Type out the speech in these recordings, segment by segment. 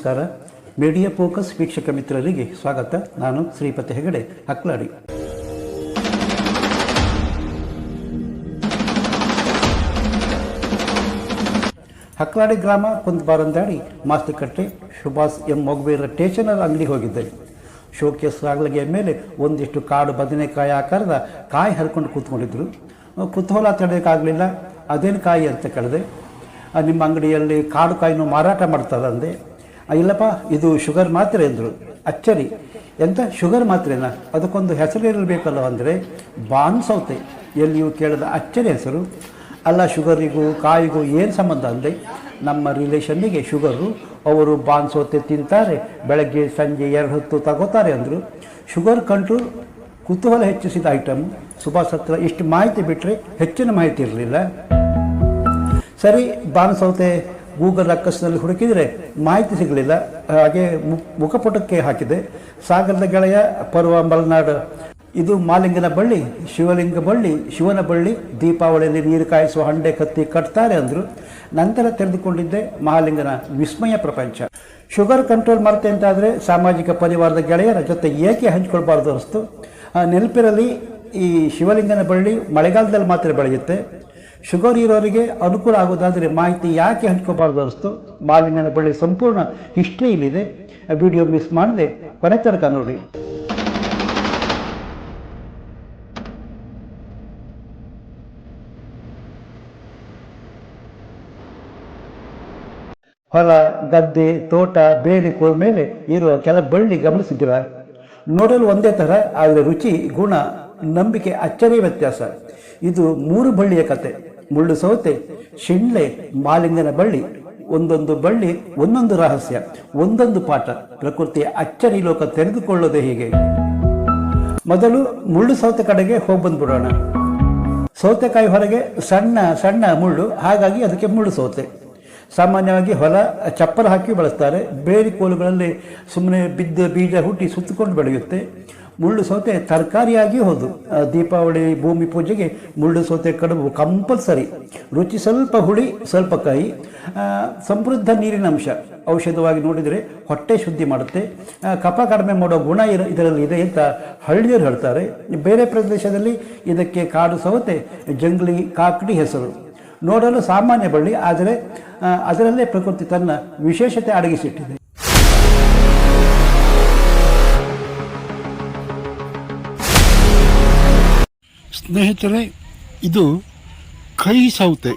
ನಮಸ್ಕಾರ. Media focus ವೀಕ್ಷಕ ಮಿತ್ರರಿಗೆ ಸ್ವಾಗತ. ನಾನು ಶ್ರೀಪತಿ ಹೆಗಡೆ, ಹಕ್ಲಾಡಿ. ಹಕ್ಲಾಡಿ ಗ್ರಾಮ ಕುಂದಬಾರಂದಾಡಿ ಮಾಸ್ತಿಕಟ್ಟೆ ಸುಭಾಷ್ ಎಂ ಮೊಗ್ಬೇರ ಸ್ಟೇಷನರ್ ಅಂಗಡಿ ಹೋಗಿದ್ದೆ. ಶೋಕೇಸ್ ಆಗಲಿಗೆ ಮೇಲೆ ಒಂದಿಷ್ಟು ಕಾಡು ಬದನೆಕಾಯಿ ಆಕಾರದ ಕಾಯಿ ಹರ್ಕೊಂಡು ಕೂತ್ಕೊಂಡಿದ್ರು. ಕುತೂಹಲ ತಡೆಯೋಕ್ಕಾಗಲಿಲ್ಲ ಅದೇನು ಕಾಯಿ ಅಂತ ಕಳೆದೆ. ನಿಮ್ಮ ಅಂಗಡಿಯಲ್ಲಿ ಕಾಡು ಕಾಯಿನೂ ಮಾರಾಟ ಮಾಡ್ತಾರೆ ಅಂದೆ ಇಲ್ಲಪ್ಪ, ಇದು ಶುಗರ್ ಮಾತ್ರೆ ಅಂದರು ಅಚ್ಚರಿ. ಎಂತ? ಶುಗರ್ ಮಾತ್ರೆನಾ? ಅದಕ್ಕೊಂದು ಹೆಸರು ಇರಬೇಕಲ್ಲ ಅಂದರೆ ಬಾನ್ ಸೌತೆ ಎಲ್ಲಿಯೂ ಕೇಳದ ಅಚ್ಚರಿ ಹೆಸರು? ಅಲ್ಲ, ಶುಗರಿಗೂ ಕಾಯಿಗೂ ಏನು ಸಂಬಂಧ ಅಂದೆ? ನಮ್ಮ ರಿಲೇಷನ್ನಿಗೆ ಶುಗರು, ಅವರು ಬಾನ್ ಸೌತೆ ತಿಂತಾರೆ, ಬೆಳಗ್ಗೆ ಸಂಜೆ ಎರಡು ಹೊತ್ತು ತಗೋತಾರೆ ಅಂದರು. ಶುಗರ್ ಕಂಟ್ರೋಲ್ ಕುತೂಹಲ ಹೆಚ್ಚಿಸಿದ ಐಟಮ್ ಸುಭಾಷ್ ಹತ್ರ ಇಷ್ಟು ಮಾಹಿತಿ ಬಿಟ್ಟರೆ ಹೆಚ್ಚಿನ ಮಾಹಿತಿ ಇರಲಿಲ್ಲ. ಸರಿ ಬಾಣಸೌತೆ ಗೂಗಲ್ ಅಕ್ಕಸ್ನಲ್ಲಿ ಹುಡುಕಿದರೆ ಮಾಹಿತಿ ಸಿಗಲಿಲ್ಲ. ಹಾಗೆ ಮುಖಪುಟಕ್ಕೆ ಹಾಕಿದೆ. ಸಾಗರದ ಗೆಳೆಯ ಪರ್ವ ಮಲೆನಾಡು. ಇದು ಮಾಲಿಂಗನ ಬಳ್ಳಿ, ಶಿವಲಿಂಗ ಬಳ್ಳಿ, ಶಿವನ ಬಳ್ಳಿ, ದೀಪಾವಳಿಯಲ್ಲಿ ನೀರು ಕಾಯಿಸುವ ಹಂಡೆ ಕತ್ತಿ ಕಟ್ತಾರೆ ಅಂದರು. ನಂತರ ತೆರೆದುಕೊಂಡಿದ್ದೆ ಮಹಾಲಿಂಗನ ವಿಸ್ಮಯ ಪ್ರಪಂಚ. ಶುಗರ್ ಕಂಟ್ರೋಲ್ ಮಾಡ್ತೆ ಅಂತಾದರೆ ಸಾಮಾಜಿಕ ಪರಿವಾರದ ಗೆಳೆಯರ ಜೊತೆ ಏಕೆ ಹಂಚ್ಕೊಳ್ಬಾರ್ದು ಅನಿಸ್ತು ನೆನಪಿರಲಿ, ಈ ಶಿವಲಿಂಗನ ಬಳ್ಳಿ ಮಳೆಗಾಲದಲ್ಲಿ ಮಾತ್ರ ಬೆಳೆಯುತ್ತೆ. ಶುಗರ್ ಇರೋರಿಗೆ ಅನುಕೂಲ ಆಗೋದಾದರೆ ಮಾಹಿತಿ ಯಾಕೆ ಹಂಚ್ಕೋಬಾರ್ದು ಅನಿಸ್ತು ಮಾಲಿನ್ಯನ ಬಳಿ ಸಂಪೂರ್ಣ ಹಿಸ್ಟ್ರಿ ಇಲ್ಲಿದೆ ವಿಡಿಯೋ ಮಿಸ್ ಮಾಡದೆ ಕೊನೆ ತನಕ ನೋಡಿ. ಹೊಲ, ಗದ್ದೆ, ತೋಟ, ಬೇಲಿ ಕೋದ ಮೇಲೆ ಇರುವ ಕೆಲ ಬಳ್ಳಿ ಗಮನಿಸಿದ್ದೀರ? ನೋಡಲು ಒಂದೇ ಥರ, ಆದರೆ ರುಚಿ, ಗುಣ, ನಂಬಿಕೆ ಅಚ್ಚರಿ ವ್ಯತ್ಯಾಸ. ಇದು ಮೂರು ಬಳ್ಳಿಯ ಕತೆ. ಮುಳ್ಳು ಸೌತೆ ಶಿಣ್ಲೆ ಮಾಲಿಂಗನ ಬಳ್ಳಿ, ಒಂದೊಂದು ಬಳ್ಳಿ, ಒಂದೊಂದು ರಹಸ್ಯ, ಒಂದೊಂದು ಪಾಠ. ಪ್ರಕೃತಿಯ ಅಚ್ಚರಿ ಲೋಕ ತೆರೆದುಕೊಳ್ಳೋದೇ ಹೀಗೆ. ಮೊದಲು ಮುಳ್ಳು ಸೌತೆ ಕಡೆಗೆ ಹೋಗಿ ಬಂದ್ಬಿಡೋಣ. ಸೌತೆಕಾಯಿ ಹೊರಗೆ ಸಣ್ಣ ಸಣ್ಣ ಮುಳ್ಳು, ಹಾಗಾಗಿ ಅದಕ್ಕೆ ಮುಳ್ಳು ಸೌತೆ. ಸಾಮಾನ್ಯವಾಗಿ ಹೊಲ ಚಪ್ಪರ ಹಾಕಿ ಬಳಸ್ತಾರೆ. ಬೇರೆ ಕೋಲುಗಳಲ್ಲಿ ಸುಮ್ಮನೆ ಬಿದ್ದ ಬೀಜ ಹುಟ್ಟಿ ಸುತ್ತಕೊಂಡು ಬೆಳೆಯುತ್ತೆ. ಮುಳ್ಳು ಸೌತೆ ತರಕಾರಿಯಾಗಿ ಹೌದು. ದೀಪಾವಳಿ ಭೂಮಿ ಪೂಜೆಗೆ ಮುಳ್ಳು ಸೌತೆ ಕಡುಬು ಕಂಪಲ್ಸರಿ. ರುಚಿ ಸ್ವಲ್ಪ ಹುಳಿ, ಸ್ವಲ್ಪ ಕಾಯಿ. ಸಮೃದ್ಧ ನೀರಿನ ಅಂಶ. ಔಷಧವಾಗಿ ನೋಡಿದರೆ ಹೊಟ್ಟೆ ಶುದ್ಧಿ ಮಾಡುತ್ತೆ. ಕಫ ಕಡಿಮೆ ಮಾಡೋ ಗುಣ ಇರ, ಇದರಲ್ಲಿ ಇದೆ ಅಂತ ಹಳ್ಳಿಯರು ಹೇಳ್ತಾರೆ. ಬೇರೆ ಪ್ರದೇಶದಲ್ಲಿ ಇದಕ್ಕೆ ಕಾಡು ಸೌತೆ, ಜಂಗ್ಲಿ ಕಾಕಡಿ ಹೆಸರು. ನೋಡಲು ಸಾಮಾನ್ಯ ಬಳ್ಳಿ, ಆದರೆ ಅದರಲ್ಲೇ ಪ್ರಕೃತಿ ತನ್ನ ವಿಶೇಷತೆ ಅಡಗಿಸಿಟ್ಟಿದೆ. ಸ್ನೇಹಿತರೆ, ಇದು ಕೈ ಸೌತೆ.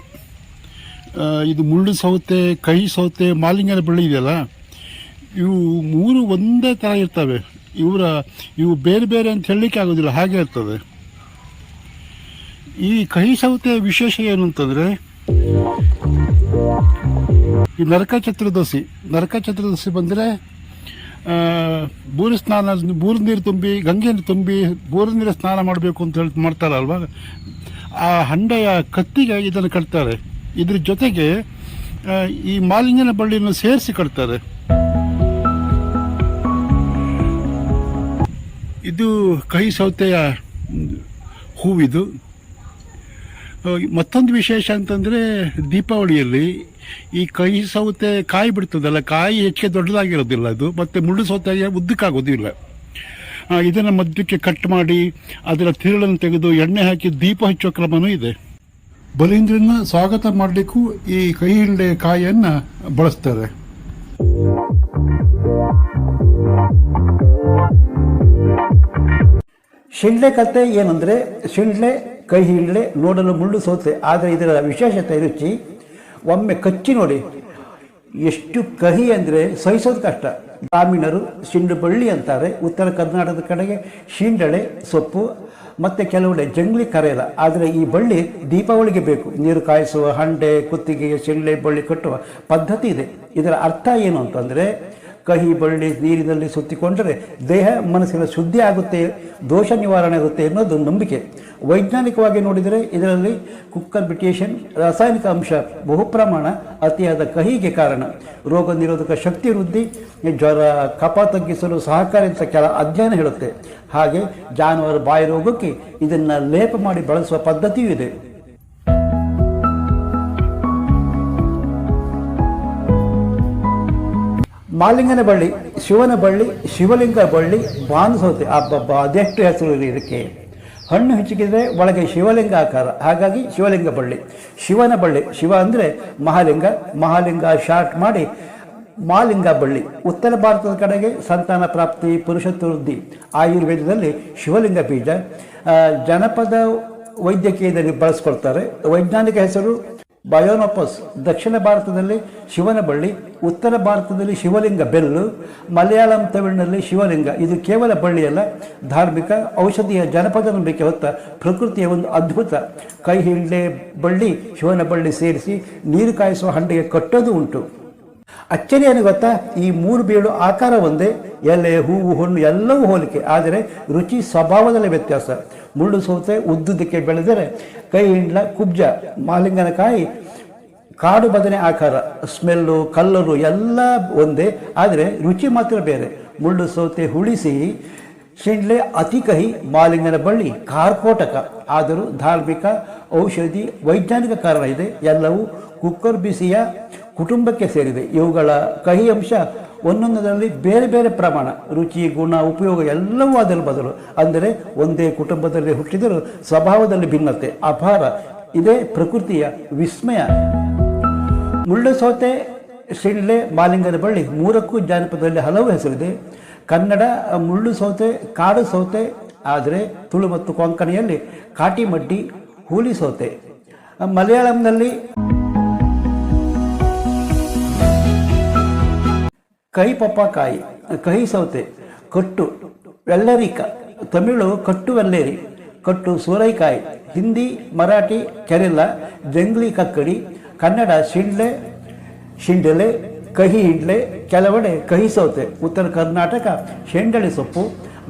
ಇದು ಮುಳ್ಳು ಸೌತೆ, ಕೈ ಸೌತೆ ಮಾಲಿಂಗನ ಬಳ್ಳಿ ಇದೆಯಲ್ಲ? ಇವು ಮೂರು ಒಂದೇ ಥರ ಇರ್ತವೆ. ಇವರ, ಇವು ಬೇರೆ ಬೇರೆ ಅಂತ ಹೇಳಲಿಕ್ಕೆ ಆಗೋದಿಲ್ಲ, ಹಾಗೆ ಇರ್ತದೆ. ಈ ಕಹಿ ಸೌತೆ ವಿಶೇಷ ಏನು ಅಂತಂದರೆ, ಈ ನರಕ ಚತುರ್ದಶಿ. ನರಕ ಚತುರ್ದಶಿ ಬಂದರೆ ಬೂರು ಸ್ನಾನ ಬೂರು ನೀರು ತುಂಬಿ ಗಂಗೆ ನೀರು ತುಂಬಿ ಬೂರು ನೀರು ಸ್ನಾನ ಮಾಡಬೇಕು ಅಂತ ಹೇಳಿ, ಮಾಡ್ತಾರಲ್ವಾ? ಆ ಹಂಡೆಯ ಕತ್ತಿಗೆ ಇದನ್ನು ಕಟ್ತಾರೆ. ಇದ್ರ ಜೊತೆಗೆ ಈ ಮಾಲಿಂಗನ ಬಳ್ಳಿಯನ್ನು ಸೇರಿಸಿ ಕಟ್ತಾರೆ. ಇದು ಕಹಿ ಸೌತೆಯ ಹೂವಿದು. ಮತ್ತೊಂದು ವಿಶೇಷ ಅಂತಂದರೆ ದೀಪಾವಳಿಯಲ್ಲಿ ಈ ಕಹಿ ಸೌತೆ ಕಾಯಿ ಬಿಡ್ತದಲ್ಲ ಕಾಯಿ ಹೆಚ್ಚಿಗೆ ದೊಡ್ಡದಾಗಿರೋದಿಲ್ಲ ಅದು ಮತ್ತು ಮುಳ್ಳು ಸೌತೆ ಉದ್ದಕ್ಕಾಗೋದಿಲ್ಲ. ಇದನ್ನು ಮಧ್ಯಕ್ಕೆ ಕಟ್ ಮಾಡಿ ಅದರ ತಿರುಳನ್ನು ತೆಗೆದು ಎಣ್ಣೆ ಹಾಕಿ ದೀಪ ಹಚ್ಚುವ ಕ್ರಮನೂ ಇದೆ. ಬಲೀಂದ್ರನ ಸ್ವಾಗತ ಮಾಡಲಿಕ್ಕೂ ಈ ಕೈ ಹಿಂಡೆ ಕಾಯಿಯನ್ನು ಬಳಸ್ತಾರೆ. ಶಿಂಡ್ಲೆ ಕತೆ ಏನಂದರೆ ಶಿಳ್ಳೆ ಕೈ ಹಿಳ್ಳೆ ನೋಡಲು ಮುಳ್ಳು ಸೋತೆ ಆದರೆ ಇದರ ವಿಶೇಷತೆ ರುಚಿ, ಒಮ್ಮೆ ಕಚ್ಚಿ ನೋಡಿ. ಎಷ್ಟು ಕಹಿ ಅಂದರೆ ಸಹಿಸೋದು ಕಷ್ಟ. ಗ್ರಾಮೀಣರು ಸಿಂಡು ಬಳ್ಳಿ ಅಂತಾರೆ. ಉತ್ತರ ಕರ್ನಾಟಕದ ಕಡೆಗೆ ಶಿಂಡಳೆ, ಸೊಪ್ಪು, ಮತ್ತು ಕೆಲವೆಡೆ ಜಂಗ್ಲಿ ಕರೆಯಲ್ಲ ಆದರೆ ಈ ಬಳ್ಳಿ ದೀಪಾವಳಿಗೆ ಬೇಕು. ನೀರು ಕಾಯಿಸುವ, ಹಂಡೆ, ಕುತ್ತಿಗೆಗೆ ಶಿಳ್ಳೆ ಬಳ್ಳಿ ಕಟ್ಟುವ ಪದ್ಧತಿ ಇದೆ. ಇದರ ಅರ್ಥ ಏನು ಅಂತಂದರೆ ಕಹಿ ಬಳ್ಳಿ ನೀರಿನಲ್ಲಿ ಸುತ್ತಿಕೊಂಡರೆ ದೇಹ ಮನಸ್ಸಿನ ಶುದ್ಧಿ ಆಗುತ್ತೆ, ದೋಷ ನಿವಾರಣೆ ಆಗುತ್ತೆ ಅನ್ನೋದು ನಂಬಿಕೆ. ವೈಜ್ಞಾನಿಕವಾಗಿ ನೋಡಿದರೆ ಇದರಲ್ಲಿ ಕುಕ್ಕರ್ ಬಿಟೇಷನ್ ರಾಸಾಯನಿಕ ಅಂಶ ಬಹು ಪ್ರಮಾಣ ಅತಿಯಾದ ಕಹಿಗೆ ಕಾರಣ. ರೋಗ ನಿರೋಧಕ ಶಕ್ತಿ ವೃದ್ಧಿ, ಜ್ವರ ಕಪ ತಗ್ಗಿಸಲು ಸಹಕಾರಿ ಅಂತ ಕೆಲ ಅಧ್ಯಯನ ಹೇಳುತ್ತೆ. ಹಾಗೆ ಜಾನುವಾರು ಬಾಯಿ ರೋಗಕ್ಕೆ ಇದನ್ನು ಲೇಪ ಮಾಡಿ ಬಳಸುವ ಪದ್ಧತಿಯೂ ಇದೆ. ಮಾಲಿಂಗನ ಬಳ್ಳಿ, ಶಿವನ ಬಳ್ಳಿ, ಶಿವಲಿಂಗ ಬಳ್ಳಿ ಬಾಂಧಸೌತೆ ಅಬ್ಬಬ್ಬ, ಅದೆಷ್ಟು ಹೆಸರು ಇದೆ ಇದಕ್ಕೆ? ಹಣ್ಣು ಹೆಚ್ಚಿಗಿದ್ರೆ ಒಳಗೆ ಶಿವಲಿಂಗ ಆಕಾರ ಹಾಗಾಗಿ ಶಿವಲಿಂಗ ಬಳ್ಳಿ. ಶಿವನ ಬಳ್ಳಿ, ಶಿವ ಅಂದರೆ ಮಹಾಲಿಂಗ. ಮಹಾಲಿಂಗ ಶಾರ್ಟ್ ಮಾಡಿ ಮಾಲಿಂಗ ಬಳ್ಳಿ. ಉತ್ತರ ಭಾರತದ ಕಡೆಗೆ ಸಂತಾನ ಪ್ರಾಪ್ತಿ ಪುರುಷತ್ವ ವೃದ್ಧಿ ಆಯುರ್ವೇದದಲ್ಲಿ ಶಿವಲಿಂಗ ಬೀಜ ಜನಪದ ವೈದ್ಯಕೀಯದಲ್ಲಿ ಬಳಸ್ಕೊಳ್ತಾರೆ. ವೈಜ್ಞಾನಿಕ ಹೆಸರು ಬಯೋನೋಪಸ್ ದಕ್ಷಿಣ ಭಾರತದಲ್ಲಿ ಶಿವನ ಬಳ್ಳಿ ಉತ್ತರ ಭಾರತದಲ್ಲಿ ಶಿವಲಿಂಗ ಬೆಲ್ಲು ಮಲಯಾಳಂ ತಮಿಳಿನಲ್ಲಿ ಶಿವಲಿಂಗ. ಇದು ಕೇವಲ ಬಳ್ಳಿಯಲ್ಲ, ಧಾರ್ಮಿಕ ಔಷಧೀಯ ಜನಪದ ನಂಬಿಕೆ ಹೊತ್ತ ಪ್ರಕೃತಿಯ ಒಂದು ಅದ್ಭುತ. ಕೈ ಹಿಂಡೆ ಬಳ್ಳಿ ಶಿವನ ಬಳ್ಳಿ ಸೇರಿಸಿ ನೀರು ಕಾಯಿಸುವ ಹಂಡೆಗೆ ಕಟ್ಟೋದು ಉಂಟು. ಅಚ್ಚರಿ ಏನು ಗೊತ್ತಾ? ಈ ಮೂರು ಬೀಳು ಆಕಾರ ಒಂದೇ, ಎಲೆ, ಹೂವು, ಹಣ್ಣು ಎಲ್ಲವೂ ಹೋಲಿಕೆ. ಆದರೆ ರುಚಿ, ಸ್ವಭಾವದಲ್ಲಿ ವ್ಯತ್ಯಾಸ. ಮುಳ್ಳು ಸೌತೆ ಉದ್ದುದಕ್ಕೆ ಬೆಳೆದರೆ ಕೈ ಹಿಂಡ್ಲ ಕುಬ್ಜ ಮಾಲಿಂಗನಕಾಯಿ ಕಾಡು ಬದನೆ ಆಕಾರ, ಸ್ಮೆಲ್ಲು, ಕಲ್ಲರು ಎಲ್ಲ ಒಂದೇ, ಆದರೆ ರುಚಿ ಮಾತ್ರ ಬೇರೆ. ಮುಳ್ಳು ಸೌತೆ ಹುಳಿಸಿ ಶಿಂಡ್ಲೆ ಅತಿ ಕಹಿ, ಮಾಲಿಂಗನ ಬಳ್ಳಿ ಕಾರ್ಕೋಟಕ ಆದರೂ ಧಾರ್ಮಿಕ, ಔಷಧಿ, ವೈಜ್ಞಾನಿಕ ಕಾರಣ ಇದೆ. ಎಲ್ಲವೂ ಕುಕ್ಕರ್ ಬಿಸಿಯ ಕುಟುಂಬಕ್ಕೆ ಸೇರಿದೆ. ಇವುಗಳ ಕಹಿ ಅಂಶ ಒಂದೊಂದರಲ್ಲಿ ಬೇರೆ ಬೇರೆ ಪ್ರಮಾಣ, ರುಚಿ, ಗುಣ, ಉಪಯೋಗ ಎಲ್ಲವೂ ಅದರ ಬದಲು. ಅಂದರೆ ಒಂದೇ ಕುಟುಂಬದಲ್ಲಿ ಹುಟ್ಟಿದರೂ ಸ್ವಭಾವದಲ್ಲಿ ಭಿನ್ನತೆ, ಅಪಾರ. ಇದೇ ಪ್ರಕೃತಿಯ ವಿಸ್ಮಯ. ಮುಳ್ಳು ಸೌತೆ ಶಿಳ್ಳೆ ಮಾಲಿಂಗನ ಬಳ್ಳಿ ಮೂರಕ್ಕೂ ಜಾನಪದದಲ್ಲಿ ಹಲವು ಹೆಸರಿದೆ. ಕನ್ನಡ ಮುಳ್ಳು ಸೌತೆ ಕಾಡು ಸೌತೆ ಆದರೆ ತುಳು ಮತ್ತು ಕೊಂಕಣಿಯಲ್ಲಿ ಕಾಟಿಮಡ್ಡಿ ಹೂಲಿ ಸೌತೆ ಮಲಯಾಳಂನಲ್ಲಿ ಕಹಿ ಪಪ್ಪಾಕಾಯಿ, ಕಹಿ ಸೌತೆ, ಕಟ್ಟು ವೆಲ್ಲರಿಕ ತಮಿಳು ಕಟ್ಟು ವೆಲ್ಲೇರಿ ಕಟ್ಟು ಸೂರೈಕಾಯಿ, ಹಿಂದಿ, ಮರಾಠಿ ಕೆರೆಲ ಜಂಗ್ಲಿ ಕಕ್ಕಡಿ, ಕನ್ನಡ ಶಿಂಡ್ಲೆ, ಶಿಂಡಲೆ, ಕಹಿ ಹಿಂಡ್ಲೆ, ಕೆಲವೆಡೆ ಕಹಿ ಸೌತೆ, ಉತ್ತರ ಕರ್ನಾಟಕ ಶೆಂಡಳೆ ಸೊಪ್ಪು,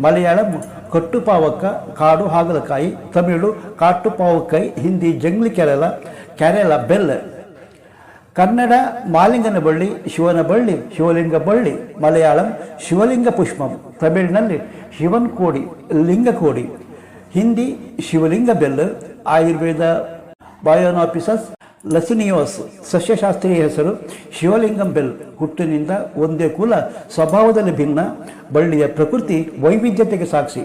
ಮಲಯಾಳಂ ಕಟ್ಟುಪಾವಕ್ಕ ಕಾಡು ಹಾಗಲಕಾಯಿ, ತಮಿಳು ಕಾಟುಪಾವಕಾಯಿ ಹಿಂದಿ ಜಂಗ್ಲಿ ಕೆರೆಲ ಕೆರೆಲ ಬೆಲ್ಲ ಕನ್ನಡ ಮಾಲಿಂಗನ ಬಳ್ಳಿ, ಶಿವನ ಬಳ್ಳಿ, ಶಿವಲಿಂಗ ಬಳ್ಳಿ, ಮಲಯಾಳಂ ಶಿವಲಿಂಗ ಪುಷ್ಪಂ, ತಮಿಳಿನಲ್ಲಿ ಶಿವನ್ ಕೋಡಿ, ಲಿಂಗ ಕೋಡಿ, ಹಿಂದಿ ಶಿವಲಿಂಗ ಬೆಲ್ಲ, ಆಯುರ್ವೇದ ಬಯೋನಾಪಿಸಸ್ ಲಸಿನಿಯೋಸ್ ಸಸ್ಯಶಾಸ್ತ್ರೀಯ ಹೆಸರು ಶಿವಲಿಂಗಂ ಬೆಲ್ ಹುಟ್ಟಿನಿಂದ ಒಂದೇ ಕುಲ ಸ್ವಭಾವದಲ್ಲಿ ಭಿನ್ನ. ಬಳ್ಳಿಯ ಪ್ರಕೃತಿ ವೈವಿಧ್ಯತೆಗೆ ಸಾಕ್ಷಿ.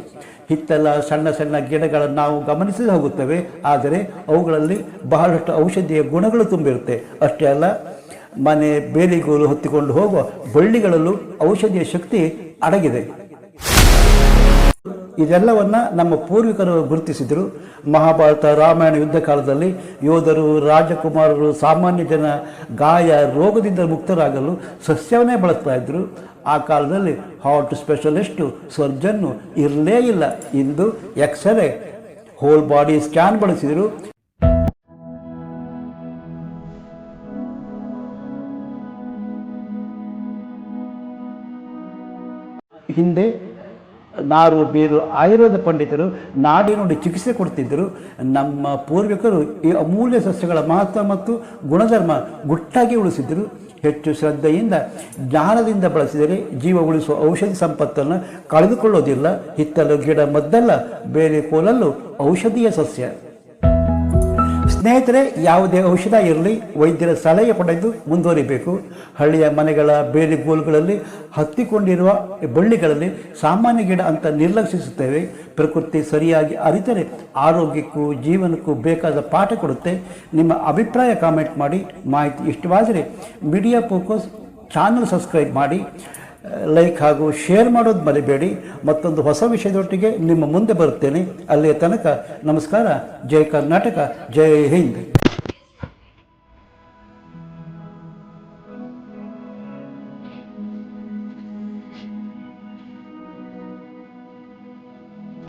ಹಿತ್ತೆಲ್ಲ ಸಣ್ಣ ಸಣ್ಣ ಗಿಡಗಳನ್ನು ನಾವು ಗಮನಿಸಿ ಹೋಗುತ್ತವೆ. ಆದರೆ ಅವುಗಳಲ್ಲಿ ಬಹಳಷ್ಟು ಔಷಧಿಯ ಗುಣಗಳು ತುಂಬಿರುತ್ತೆ. ಅಷ್ಟೇ ಅಲ್ಲ, ಮನೆ ಬೇಲಿಗೋಲು ಹೊತ್ತಿಕೊಂಡು ಹೋಗುವ ಬಳ್ಳಿಗಳಲ್ಲೂ ಔಷಧಿಯ ಶಕ್ತಿ ಅಡಗಿದೆ. ಇದೆಲ್ಲವನ್ನ ನಮ್ಮ ಪೂರ್ವಿಕರು ಗುರುತಿಸಿದರು. ಮಹಾಭಾರತ, ರಾಮಾಯಣ ಯುದ್ಧ ಕಾಲದಲ್ಲಿ ಯೋಧರು, ರಾಜಕುಮಾರರು, ಸಾಮಾನ್ಯ ಜನ ಗಾಯ ರೋಗದಿಂದ ಮುಕ್ತರಾಗಲು ಸಸ್ಯವನ್ನೇ ಬಳಸ್ತಾ ಇದ್ದರು ಆ ಕಾಲದಲ್ಲಿ ಹಾರ್ಟ್ ಸ್ಪೆಷಲಿಸ್ಟು, ಸರ್ಜನ್ನು ಇರಲೇ ಇಲ್ಲ. ಇಂದು ಎಕ್ಸ್ರೇ, ಹೋಲ್ ಬಾಡಿ ಸ್ಕ್ಯಾನ್ ಬಳಸಿದರು. ಹಿಂದೆ ನಾರು, ಬೇರು, ಆಯುರ್ವೇದ ಪಂಡಿತರು ನಾಡಿ ನೋಡಿ ಚಿಕಿತ್ಸೆ ಕೊಡ್ತಿದ್ದರು. ನಮ್ಮ ಪೂರ್ವಿಕರು ಈ ಅಮೂಲ್ಯ ಸಸ್ಯಗಳ ಮಹತ್ವ ಮತ್ತು ಗುಣಧರ್ಮ ಗುಟ್ಟಾಗಿ ಉಳಿಸಿದ್ದರು. ಹೆಚ್ಚು ಶ್ರದ್ಧೆಯಿಂದ, ಜ್ಞಾನದಿಂದ ಬಳಸಿದರೆ ಜೀವ ಉಳಿಸುವ ಔಷಧಿ ಸಂಪತ್ತನ್ನು ಕಳೆದುಕೊಳ್ಳೋದಿಲ್ಲ. ಹಿತ್ತಲು ಗಿಡ ಮದ್ದಲ್ಲ, ಬೇರೆ ಕೋಲಲ್ಲೂ ಔಷಧೀಯ ಸಸ್ಯ. ಸ್ನೇಹಿತರೆ, ಯಾವುದೇ ಔಷಧ ಇರಲಿ, ವೈದ್ಯರ ಸಲಹೆ ಪಡೆದು ಮುಂದುವರಿಬೇಕು. ಹಳ್ಳಿಯ ಮನೆಗಳ ಬೇರೆ ಗೋಲುಗಳಲ್ಲಿ, ಹತ್ತಿಕೊಂಡಿರುವ ಬಳ್ಳಿಗಳಲ್ಲಿ ಸಾಮಾನ್ಯ ಗಿಡ ಅಂತ ನಿರ್ಲಕ್ಷಿಸುತ್ತೇವೆ. ಪ್ರಕೃತಿ ಸರಿಯಾಗಿ ಅರಿತರೆ, ಆರೋಗ್ಯಕ್ಕೂ ಜೀವನಕ್ಕೂ ಬೇಕಾದ ಪಾಠ ಕೊಡುತ್ತೆ. ನಿಮ್ಮ ಅಭಿಪ್ರಾಯ ಕಾಮೆಂಟ್ ಮಾಡಿ. ಮಾಹಿತಿ ಇಷ್ಟವಾದರೆ, ಮೀಡಿಯಾ ಫೋಕಸ್ ಚಾನಲ್ ಸಬ್ಸ್ಕ್ರೈಬ್ ಮಾಡಿ. ಲೈಕ್ ಹಾಗೂ ಶೇರ್ ಮಾಡೋದು ಮರಿಬೇಡಿ. ಮತ್ತೊಂದು ಹೊಸ ವಿಷಯದೊಟ್ಟಿಗೆ ನಿಮ್ಮ ಮುಂದೆ ಬರುತ್ತೇನೆ. ಅಲ್ಲಿಯ ತನಕ ನಮಸ್ಕಾರ. ಜೈ ಕರ್ನಾಟಕ. ಜೈ ಹಿಂದ್.